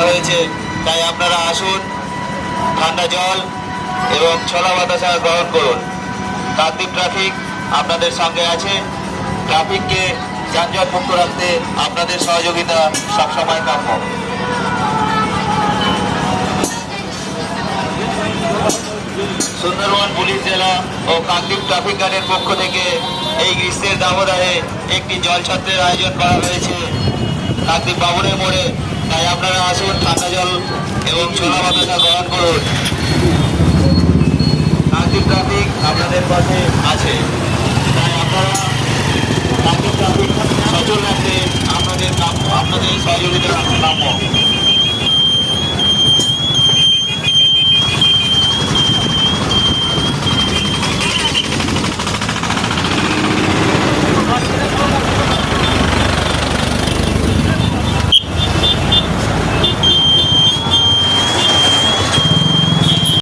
হয়েছে, তাই আপনারা আসুন, ঠান্ডা জল এবং ছোলা বাতাসা গ্রহণ করুন। কাকদ্বীপ ট্রাফিক আপনাদের সঙ্গে আছে। ট্রাফিককে যানজট মুক্ত রাখতে আপনাদের সহযোগিতা সবসময় কাম্য। সুন্দরবন পুলিশ জেলা ও কাকদ্বীপ ট্রাফিক গার্ডের পক্ষ থেকে এই গ্রীষ্মের দাবদাহে একটি জলছত্রের আয়োজন করা হয়েছে। কাকদ্বীপ বাবুরের মোড়ে, তাই আপনারা জল এবং ছোলা বাতাসা গ্রহণ করুন। কাকদ্বীপ ট্রাফিক আপনাদের পাশে আছে।